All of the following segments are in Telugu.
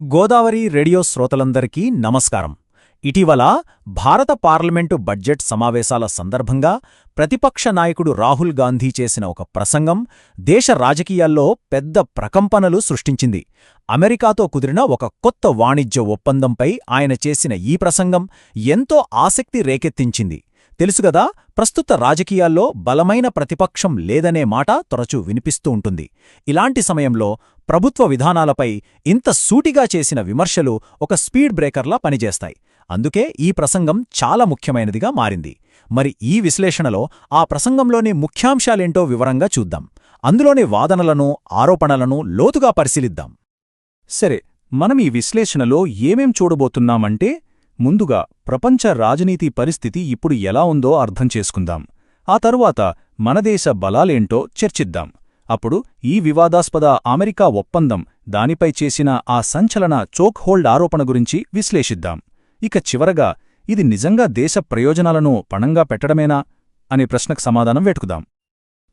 గోదావరి రేడియో శ్రోతలందరికీ నమస్కారం. ఇటీవల భారత పార్లమెంటు బడ్జెట్ సమావేశాల సందర్భంగా ప్రతిపక్ష నాయకుడు రాహుల్ గాంధీ చేసిన ఒక ప్రసంగం దేశ రాజకీయాల్లో పెద్ద ప్రకంపనలు సృష్టించింది. అమెరికాతో కుదిరిన ఒక కొత్త వాణిజ్య ఒప్పందంపై ఆయన చేసిన ఈ ప్రసంగం ఎంతో ఆసక్తి రేకెత్తించింది. తెలుసుగదా ప్రస్తుత రాజకీయాల్లో బలమైన ప్రతిపక్షం లేదనే మాట తరచూ వినిపిస్తూ ఉంటుంది. ఇలాంటి సమయంలో ప్రభుత్వ విధానాలపై ఇంత సూటిగా చేసిన విమర్శలు ఒక స్పీడ్ బ్రేకర్లా పనిచేస్తాయి. అందుకే ఈ ప్రసంగం చాలా ముఖ్యమైనదిగా మారింది. మరి ఈ విశ్లేషణలో ఆ ప్రసంగంలోని ముఖ్యాంశాలేంటో వివరంగా చూద్దాం. అందులోని వాదనలను ఆరోపణలను లోతుగా పరిశీలిద్దాం. సరే మనం ఈ విశ్లేషణలో ఏమేం చూడబోతున్నామంటే ముందుగా ప్రపంచ రాజనీతి పరిస్థితి ఇప్పుడు ఎలా ఉందో అర్థం చేసుకుందాం. ఆ తరువాత మనదేశ బలాలేంటో చర్చిద్దాం. అప్పుడు ఈ వివాదాస్పద అమెరికా ఒప్పందం దానిపై చేసిన ఆ సంచలన చోక్ హోల్డ్ ఆరోపణ గురించి విశ్లేషిద్దాం. ఇక చివరగా ఇది నిజంగా దేశ ప్రయోజనాలను పణంగా పెట్టడమేనా అనే ప్రశ్నకు సమాధానం వెటుకుదాం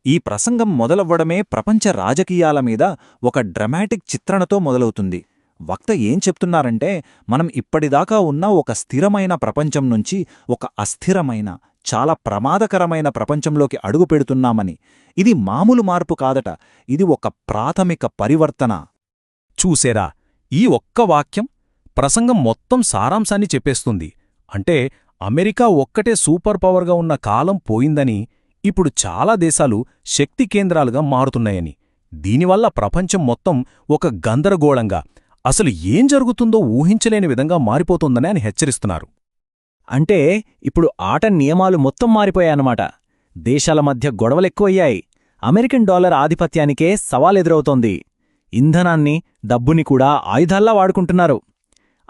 ఈ ప్రసంగం మొదలవ్వడమే ప్రపంచ రాజకీయాల మీద ఒక డ్రమాటిక్ చిత్రణతో మొదలవుతుంది. వక్త ఏం చెప్తున్నారంటే మనం ఇప్పటిదాకా ఉన్న ఒక స్థిరమైన ప్రపంచం నుంచి ఒక అస్థిరమైన చాలా ప్రమాదకరమైన ప్రపంచంలోకి అడుగుపెడుతున్నామని ఇది మామూలు మార్పు కాదట. ఇది ఒక ప్రాథమిక పరివర్తన. చూసేరా ఈ ఒక్క వాక్యం ప్రసంగం మొత్తం సారాంశాన్ని చెప్పేస్తుంది. అంటే అమెరికా ఒక్కటే సూపర్ పవర్గా ఉన్న కాలం పోయిందని ఇప్పుడు చాలా దేశాలు శక్తి కేంద్రాలుగా మారుతున్నాయని. దీనివల్ల ప్రపంచం మొత్తం ఒక గందరగోళంగా అసలు ఏం జరుగుతుందో ఊహించలేని విధంగా మారిపోతుందని అని హెచ్చరిస్తున్నారు. అంటే ఇప్పుడు ఆట నియమాలు మొత్తం మారిపోయాయన్నమాట. దేశాల మధ్య గొడవలెక్కువయ్యాయి. American dollar ఆధిపత్యానికే సవాలెదురవుతోంది. ఇంధనాన్ని డబ్బుని కూడా ఆయుధాల్లా వాడుకుంటున్నారు.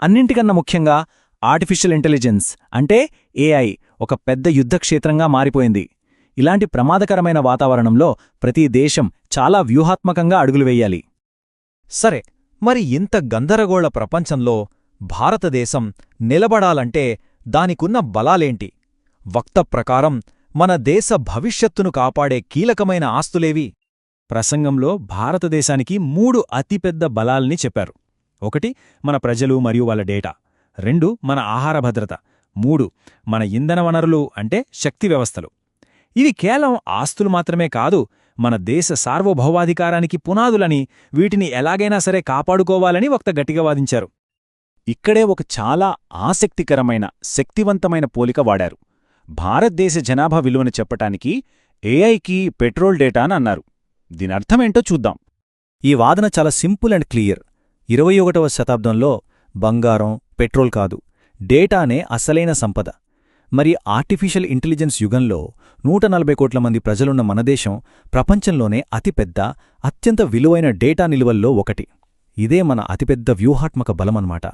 అన్నింటికన్నా ముఖ్యంగా ఆర్టిఫిషియల్ ఇంటెలిజెన్స్ అంటే ఏఐ ఒక పెద్ద యుద్ధక్షేత్రంగా మారిపోయింది. ఇలాంటి ప్రమాదకరమైన వాతావరణంలో ప్రతి దేశం చాలా వ్యూహాత్మకంగా అడుగులు వెయ్యాలి సరే మరి ఇంత గందరగోళ ప్రపంచంలో భారతదేశం నిలబడాలంటే దానికున్న బలాలేంటి? వక్త ప్రకారం మన దేశ భవిష్యత్తును కాపాడే కీలకమైన ఆస్తులేవి? ప్రసంగంలో భారతదేశానికి మూడు అతిపెద్ద బలాల్ని చెప్పారు. ఒకటి మన ప్రజలు మరియు వాళ్ళ డేటా. రెండు మన ఆహార భద్రత. మూడు మన ఇంధన వనరులు అంటే శక్తి వ్యవస్థలు. ఇవి కేవలం ఆస్తులు మాత్రమే కాదు మన దేశ సార్వభౌమాధికారానికి పునాదులని వీటిని ఎలాగైనా సరే కాపాడుకోవాలని వక్త గట్టిగా వాదించారు. ఇక్కడే ఒక చాలా ఆసక్తికరమైన శక్తివంతమైన పోలిక వాడారు. భారతదేశ జనాభా విలువను చెప్పటానికి ఏఐకి పెట్రోల్ డేటా అని అన్నారు. దీనర్థమేంటో చూద్దాం. ఈ వాదన చాలా సింపుల్ అండ్ క్లియర్. ఇరవై ఒకటవ శతాబ్దంలో బంగారం పెట్రోల్ కాదు డేటానే అసలైన సంపద. మరి ఆర్టిఫిషియల్ ఇంటెలిజెన్స్ యుగంలో నూట నలభై కోట్ల మంది ప్రజలున్న మనదేశం ప్రపంచంలోనే అతిపెద్ద అత్యంత విలువైన డేటా నిలువల్లో ఒకటి. ఇదే మన అతిపెద్ద వ్యూహాత్మక బలమన్నమాట.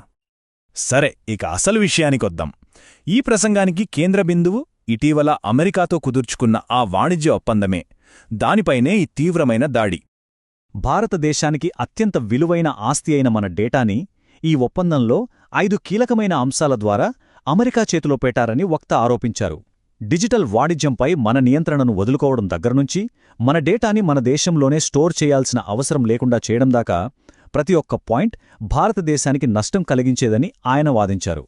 సరే ఇక అసలు విషయానికొద్దాం. ఈ ప్రసంగానికి కేంద్ర బిందువు ఇటీవల అమెరికాతో కుదుర్చుకున్న ఆ వాణిజ్య ఒప్పందమే. దానిపైనే ఈ తీవ్రమైన దాడి. భారతదేశానికి అత్యంత విలువైన ఆస్తి అయిన మన డేటాని ఈ ఒప్పందంలో ఐదు కీలకమైన అంశాల ద్వారా అమెరికా చేతిలో పెట్టారని వక్త ఆరోపించారు. డిజిటల్ వాణిజ్యంపై మన నియంత్రణను వదులుకోవడం దగ్గరనుంచి మన డేటాని మన దేశంలోనే స్టోర్ చేయాల్సిన అవసరం లేకుండా చేయడం దాకా ప్రతి ఒక్క పాయింట్ భారతదేశానికి నష్టం కలిగించేదని ఆయన వాదించారు.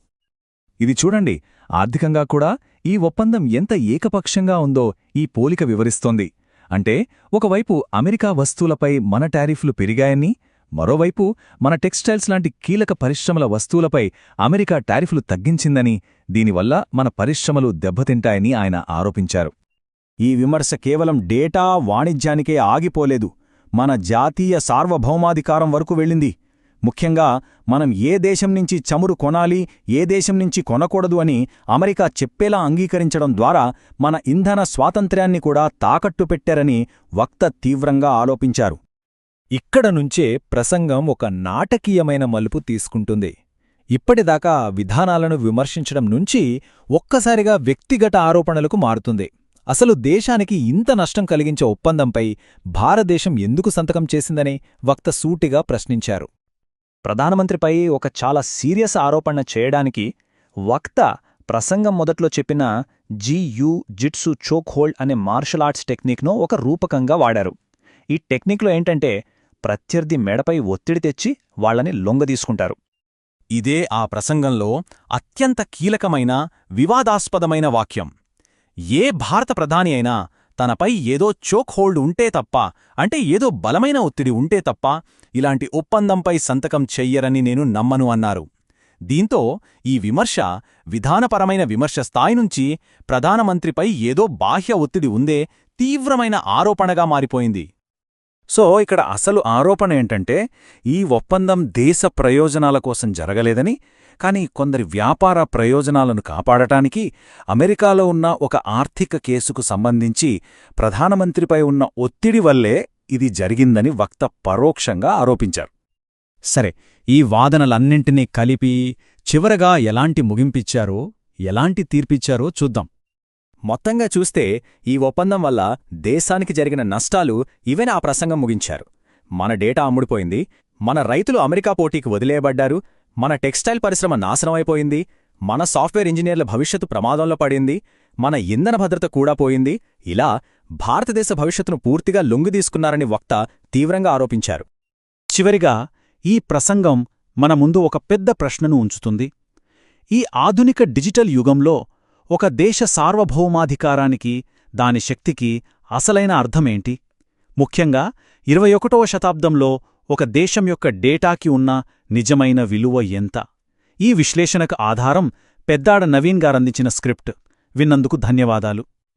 ఇది చూడండి ఆర్థికంగా కూడా ఈ ఒప్పందం ఎంత ఏకపక్షంగా ఉందో ఈ పోలిక వివరిస్తోంది. అంటే ఒకవైపు అమెరికా వస్తువులపై మన టారిఫ్లు పెరిగాయని మరోవైపు మన టెక్స్టైల్స్ లాంటి కీలక పరిశ్రమల వస్తువులపై అమెరికా టారిఫ్లు తగ్గించిందని దీనివల్ల మన పరిశ్రమలు దెబ్బతింటాయని ఆయన ఆరోపించారు. ఈ విమర్శ కేవలం డేటా వాణిజ్యానికే ఆగిపోలేదు. మన జాతీయ సార్వభౌమాధికారం వరకు వెళ్ళింది. ముఖ్యంగా మనం ఏ దేశం నుంచి చమురు కొనాలి ఏ దేశం నుంచి కొనకూడదు అని అమెరికా చెప్పేలా అంగీకరించడం ద్వారా మన ఇంధన స్వాతంత్ర్యాన్ని కూడా తాకట్టు పెట్టారని వక్త తీవ్రంగా ఆలోపించారు ఇక్కడ నుంచే ప్రసంగం ఒక నాటకీయమైన మలుపు తీసుకుంటుంది. ఇప్పటిదాకా విధానాలను విమర్శించడం నుంచి ఒక్కసారిగా వ్యక్తిగత ఆరోపణలకు మారుతుంది. అసలు దేశానికి ఇంత నష్టం కలిగించే ఒప్పందంపై భారతదేశం ఎందుకు సంతకం చేసిందని వక్త సూటిగా ప్రశ్నించారు. ప్రధానమంత్రిపై ఒక చాలా సీరియస్ ఆరోపణ చేయడానికి వక్త ప్రసంగం మొదట్లో చెప్పిన జీయు జిట్సు చోక్ హోల్డ్ అనే మార్షల్ ఆర్ట్స్ టెక్నిక్ను ఒక రూపకంగా వాడారు. ఈ టెక్నిక్లో ఏంటంటే ప్రత్యర్థి మెడపై ఒత్తిడి తెచ్చి వాళ్ళని లొంగదీసుకుంటారు ఇదే ఆ ప్రసంగంలో అత్యంత కీలకమైన వివాదాస్పదమైన వాక్యం. ఏ భారత ప్రధాని అయినా తనపై ఏదో చోక్ హోల్డ్ ఉంటే తప్ప అంటే ఏదో బలమైన ఒత్తిడి ఉంటే తప్ప ఇలాంటి ఒప్పందంపై సంతకం చెయ్యరని నేను నమ్మను అన్నారు. దీంతో ఈ విమర్శ విధానపరమైన విమర్శ స్థాయి నుంచి ప్రధానమంత్రిపై ఏదో బాహ్య ఒత్తిడి ఉందే తీవ్రమైన ఆరోపణగా మారిపోయింది. సో ఇక్కడ అసలు ఆరోపణ ఏంటంటే ఈ ఒప్పందం దేశ ప్రయోజనాల కోసం జరగలేదని కానీ కొందరి వ్యాపార ప్రయోజనాలను కాపాడటానికి అమెరికాలో ఉన్న ఒక ఆర్థిక కేసుకు సంబంధించి ప్రధానమంత్రిపై ఉన్న ఒత్తిడి వల్లే ఇది జరిగిందని వక్త పరోక్షంగా ఆరోపించారు. సరే ఈ వాదనలన్నింటినీ కలిపి చివరగా ఎలాంటి ముగింపిచ్చారో ఎలాంటి తీర్పిచ్చారో చూద్దాం. మొత్తంగా చూస్తే ఈ ఒప్పందం వల్ల దేశానికి జరిగిన నష్టాలు ఇవే ఆ ప్రసంగం ముగించారు. మన డేటా అమ్ముడుపోయింది మన రైతులు అమెరికా పోటీకి వదిలేయబడ్డారు మన టెక్స్టైల్ పరిశ్రమ నాశనమైపోయింది మన సాఫ్ట్వేర్ ఇంజనీర్ల భవిష్యత్తు ప్రమాదంలో పడింది మన ఇంధన భద్రత కూడా పోయింది. ఇలా భారతదేశ భవిష్యత్తును పూర్తిగా లొంగిదీసుకున్నారని వక్త తీవ్రంగా ఆరోపించారు. చివరిగా ఈ ప్రసంగం మన ముందు ఒక పెద్ద ప్రశ్నను ఉంచుతుంది. ఈ ఆధునిక డిజిటల్ యుగంలో ఒక దేశ సార్వభౌమాధికారానికి దాని శక్తికి అసలైన అర్థమేంటి? ముఖ్యంగా ఇరవై ఒకటవ శతాబ్దంలో ఒక దేశం యొక్క డేటాకి ఉన్న నిజమైన విలువ ఎంత? ఈ విశ్లేషణకు ఆధారం పెద్దాడ నవీన్ గారందించిన స్క్రిప్ట్. విన్నందుకు ధన్యవాదాలు.